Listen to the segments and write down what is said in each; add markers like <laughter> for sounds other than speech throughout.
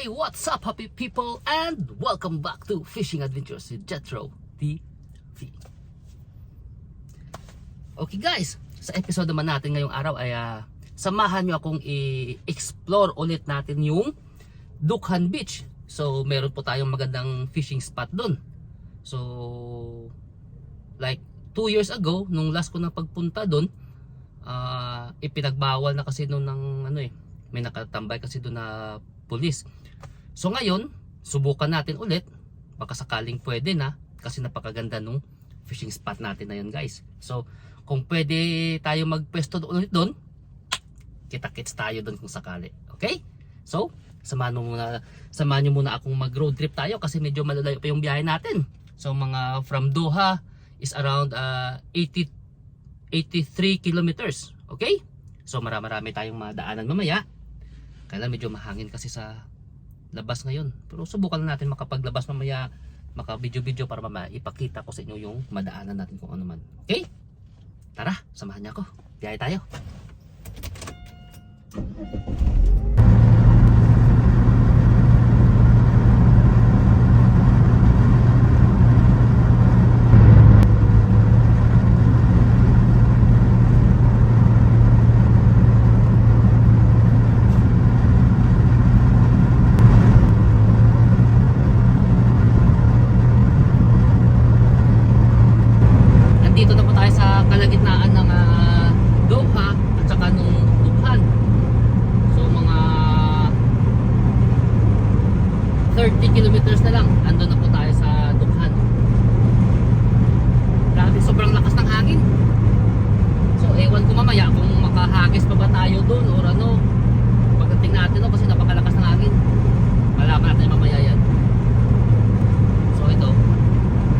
Hey, what's up happy people and welcome back to Fishing Adventures with Jetro TV. Okay guys, sa episode naman natin ngayong araw ay ah, samahan nyo akong i-explore ulit natin yung Dukhan Beach. So meron po tayong magandang fishing spot doon. So like 2 years ago, nung last ko na pagpunta doon, ah ipinagbawal na kasi noon ng ano eh, may nakatambay kasi doon na pulis. So ngayon, subukan natin ulit. Baka sakaling pwede na kasi napakaganda nung fishing spot natin na yun guys. So kung pwede tayo magpwesto ulit doon, kita-kits tayo doon kung sakali. Okay? So, samahan mo muna, samahan nyo muna akong mag road trip tayo kasi medyo malalayo pa yung biyahe natin. So mga from Doha is around uh, 80 83 kilometers. Okay? So marami-rami tayong madaanan mamaya. Kailan medyo mahangin kasi sa labas ngayon. Pero subukan natin makapaglabas mamaya, maka-video-video para mamaya ipakita ko sa inyo yung madaanan natin kung ano man. Okay? Tara, samahan niyo ako. Biyahe tayo. Nandito na po tayo sa kalagitnaan ng ah, Doha at saka nung Dukhan. So mga 30 kilometers na lang andun na po tayo sa Dukhan. Grabe, sobrang lakas ng hangin. So ewan ko mamaya kung makahagis pa ba tayo doon or ano. Pagdating natin no, kasi napakalakas ng hangin. Malaman natin mamaya yan. So ito,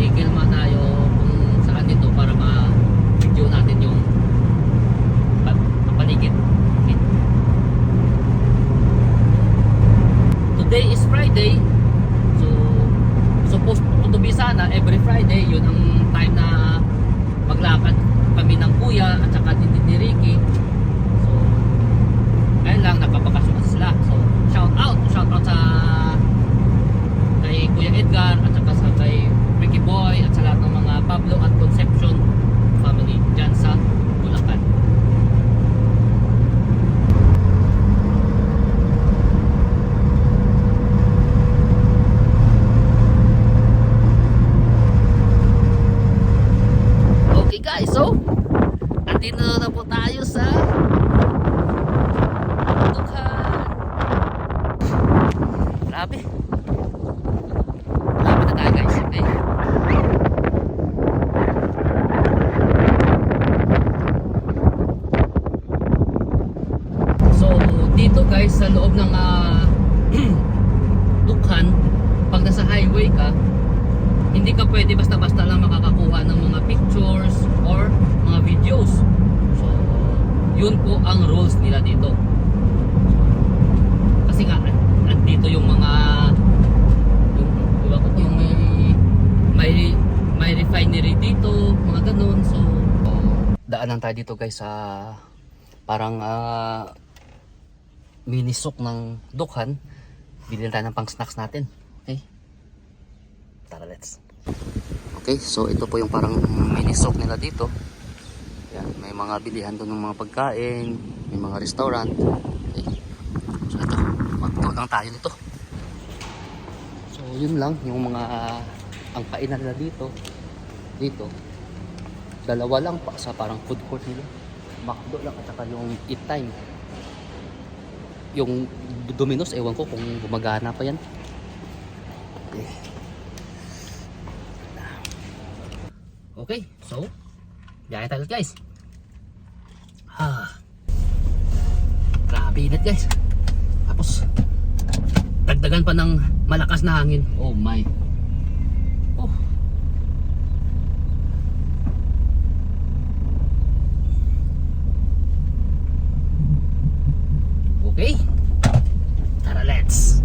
tigil man tayo kung saan dito para ma-video natin yung pa- paligid. Today is Friday. So supposed to be sana every Friday yun ang time na maglakad kami ng kuya at saka din ni Ricky. So ngayon lang nagpapakasyon sila. So shout out, shout out sa kay Kuya Edgar at saka sa kay Ricky Boy at sa lahat ng mga Pablo at Conception family dyan sa Bulacan. Okay guys, so andito na po tayo sa Dukhan. Grabe. Lapit na tayo guys. Okay. So, dito guys, sa loob ng ah, Dukhan, pag nasa highway ka, hindi ka pwede basta-basta lang makakakuha ng mga pictures or mga videos. So, yun po ang rules nila dito. Kasi nga, an- andito yung mga yung, iba ko yung may may may refinery dito, mga ganun. So, daanan tayo dito guys sa parang ah, mini souk ng Dukhan. Bilhin tayo ng pang snacks natin. Okay? Tara, let's. Okay, so ito po yung parang mini souk nila dito. Yan, may mga bilihan doon ng mga pagkain, may mga restaurant. Okay. So ito, magtuo lang tayo nito. So yun lang, yung mga ang painan nila dito. Dito. Dalawa lang pa sa parang food court nila. McDo lang at saka yung eat time. Yung Domino's, ewan ko kung gumagana pa yan. Okay. Okay, so, biyahe tayo guys. Ha. Grabe init guys. Tapos, dagdagan pa ng malakas na hangin. Oh my. Oh. Okay. Tara, let's.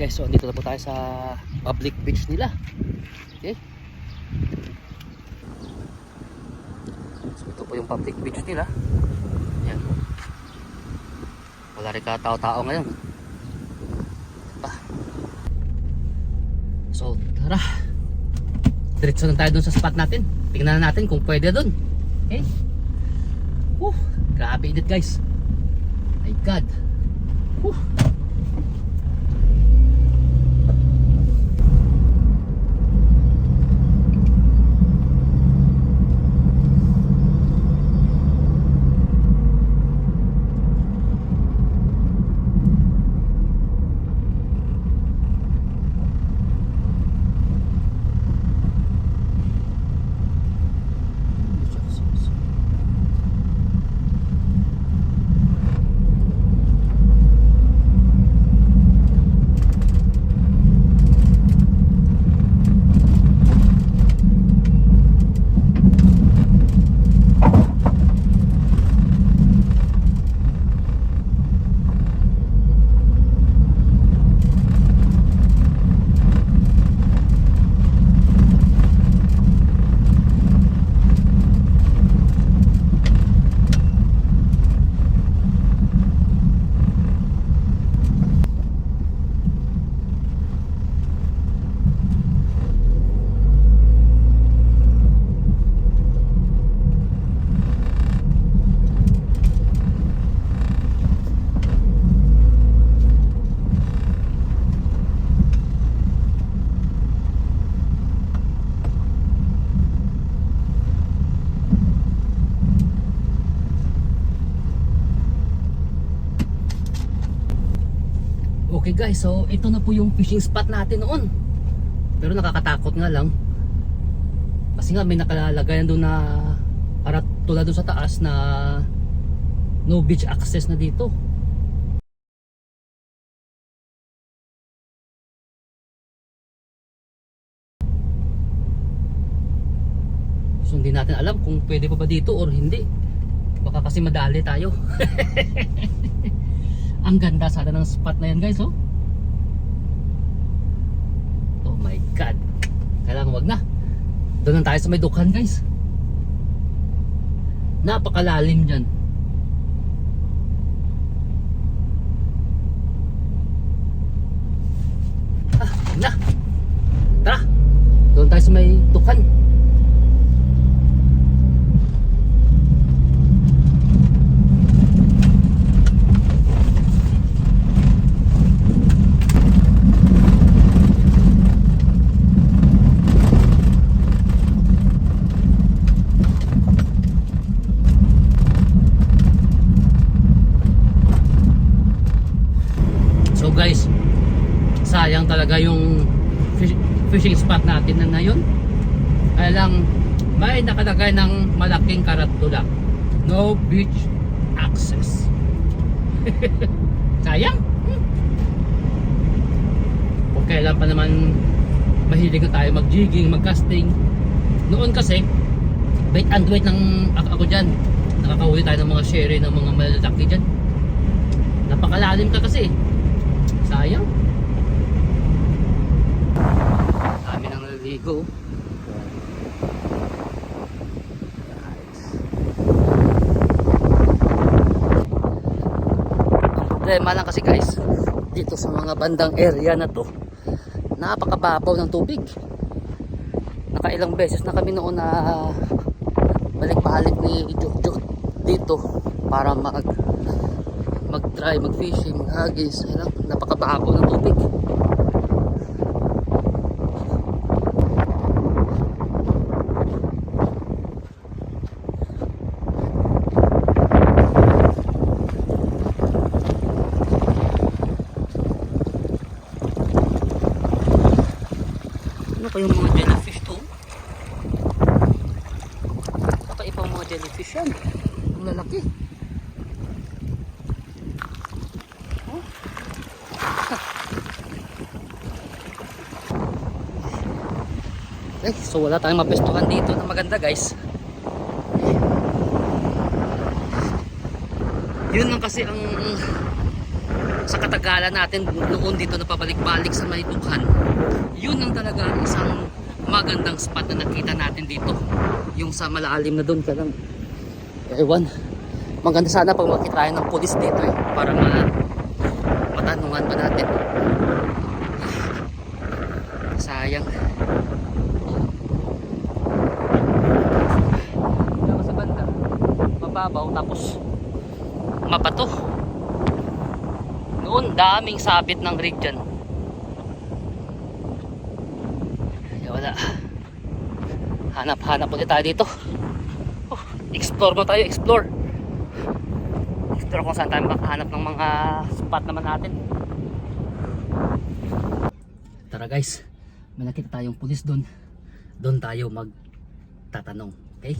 Guys, so andito na po tayo sa public beach nila. Okay? So ito po yung public beach nila. Yan. Wala rin katao-tao ngayon. Pa. So tara. Diretso na tayo dun sa spot natin. Tingnan na natin kung pwede dun. Okay? Whew, grabe init guys. My God. Whew. Okay guys, so ito na po yung fishing spot natin noon. Pero nakakatakot nga lang. Kasi nga may nakalagayan doon na para tulad doon sa taas na no beach access na dito. So hindi natin alam kung pwede pa ba dito or hindi. Baka kasi madali tayo. <laughs> Ang ganda sana ng spot na yan guys oh. Oh my god. Kailangan wag na. Doon lang tayo sa may dukhan guys. Napakalalim dyan. Ah, na. Tara. Doon tayo sa may dukhan. Guys, sayang talaga yung fish- fishing spot natin na ngayon. Kaya lang, may nakalagay ng malaking karatula. No beach access. <laughs> sayang. Hmm. Kung kailan pa naman mahilig na tayo mag-jigging, mag-casting. Noon kasi, bait and wait ng ako, ako dyan. Nakakahuli tayo ng mga sherry ng mga malalaki dyan. Napakalalim ka kasi. Sayang. Dami nang naliligo. Problema lang kasi guys, dito sa mga bandang area na to, napakababaw ng tubig. Nakailang beses na kami noon na balik-balik ni Jojo dito para mag mag-try, mag-fishing, mag-hagis. Ayun, napakababaw ng tubig. Ano kayong mga jellyfish to? Kakaibang mga jellyfish yan. Ang lalaki. Eh, so wala tayong mapestuhan dito na maganda guys. Yun lang kasi ang sa katagalan natin noon dito na pabalik-balik sa may Dukhan, yun ang talaga isang magandang spot na nakita natin dito. Yung sa malalim na doon lang. Ewan. Maganda sana pag makita ng pulis dito eh. Para ma matanungan pa natin. Sayang. Dito sa banda. Mababaw tapos mabato. Noon daming sabit ng rig dyan. Wala. Hanap-hanap ulit tayo dito. Oh, explore mo tayo, explore. Explore kung saan tayo makahanap ng mga spot naman natin. Tara guys, may nakita tayong pulis doon. Doon tayo magtatanong. Okay?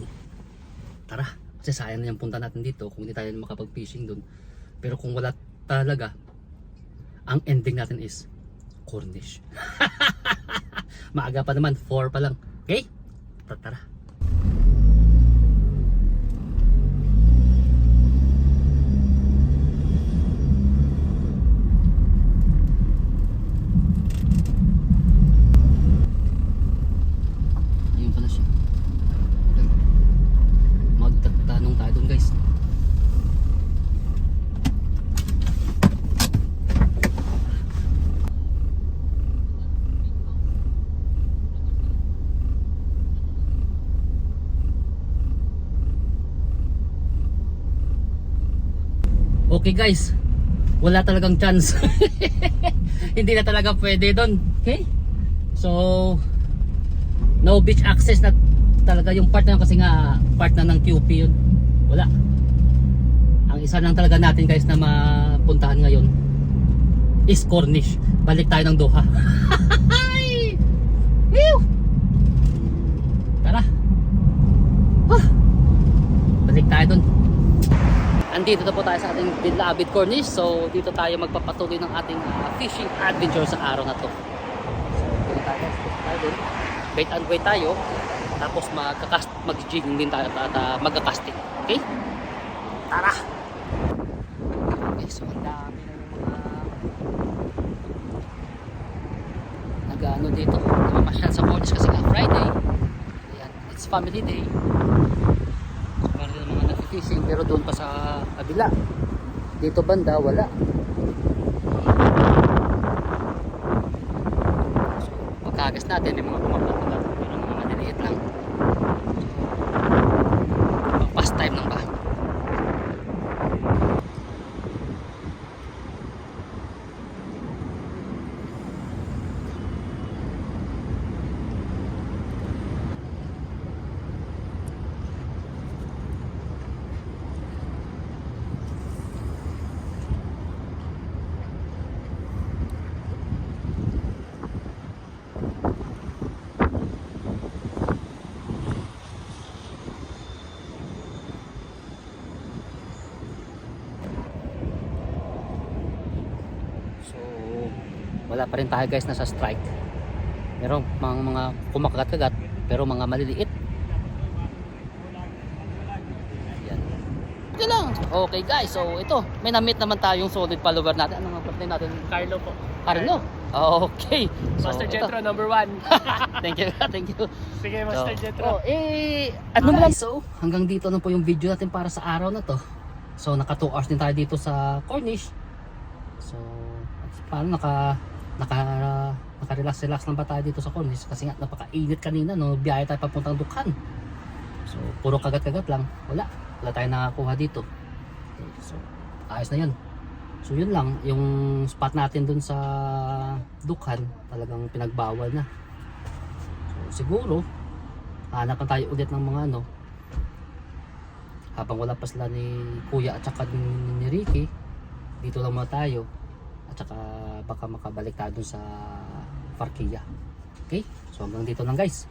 Tara. Kasi sayang na yung punta natin dito kung hindi tayo makapag-fishing doon. Pero kung wala talaga, ang ending natin is Cornish. <laughs> Maaga pa naman, 4 pa lang. Okay? Tara. Ayun pala siya. Okay. Magtatanong tayo dun guys. Okay guys, wala talagang chance. <laughs> Hindi na talaga pwede doon. Okay? So, no beach access na talaga yung part na yun kasi nga part na ng QP yun. Wala. Ang isa lang talaga natin guys na mapuntahan ngayon is Cornish. Balik tayo ng Doha. <laughs> Tara. Ah. Balik tayo dun. Andito na po tayo sa ating Dinlabit Cornish. So dito tayo magpapatuloy ng ating ah, fishing adventure sa araw na to. So dito tayo, dito. Bait and wait tayo. Tapos magkakast, mag-jigging din tayo at uh, magkakasting. Okay? Tara! Okay, so ang dami na yung mga nag-ano dito. Namamasyal sa Cornish kasi nga Friday. Ayan, it's family day. Nag-fishing pero doon pa sa kabila. Dito banda, wala. So, pagkagas natin, may mga pumapakulat. Pero mga maliliit lang. So, past time lang ba? So, wala pa rin tayo guys nasa strike. Meron mga, mga kumakagat-kagat pero mga maliliit. Yan. Okay lang. Okay guys, so ito, may na-meet naman tayong solid follower natin. Ano nga birthday natin? Carlo po. Carlo. Okay. So, Master ito. Jetro number one. <laughs> thank you, thank you. Sige, Master So, Jetro. Oh, eh, ano naman? So, hanggang dito na po yung video natin para sa araw na to. So, naka 2 hours din tayo dito sa Cornish. So, paano naka naka naka-relax relax lang ba tayo dito sa Cornish kasi nga napakainit kanina no biyahe tayo papuntang Dukhan. So, puro kagat-kagat lang. Wala. Wala tayong nakakuha dito. So, ayos na 'yun. So, yun lang yung spot natin dun sa Dukhan, talagang pinagbawal na. So, siguro hanapan tayo ulit ng mga ano habang wala pa sila ni Kuya at saka ni, ni Ricky dito lang muna tayo at saka baka makabalik tayo dun sa Parkia okay? So hanggang dito lang guys.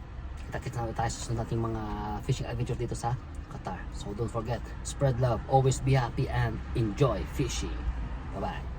Kita-kita na ulit tayo sa nating mga fishing adventure dito sa Qatar. So don't forget spread love always be happy and enjoy fishing. Bye bye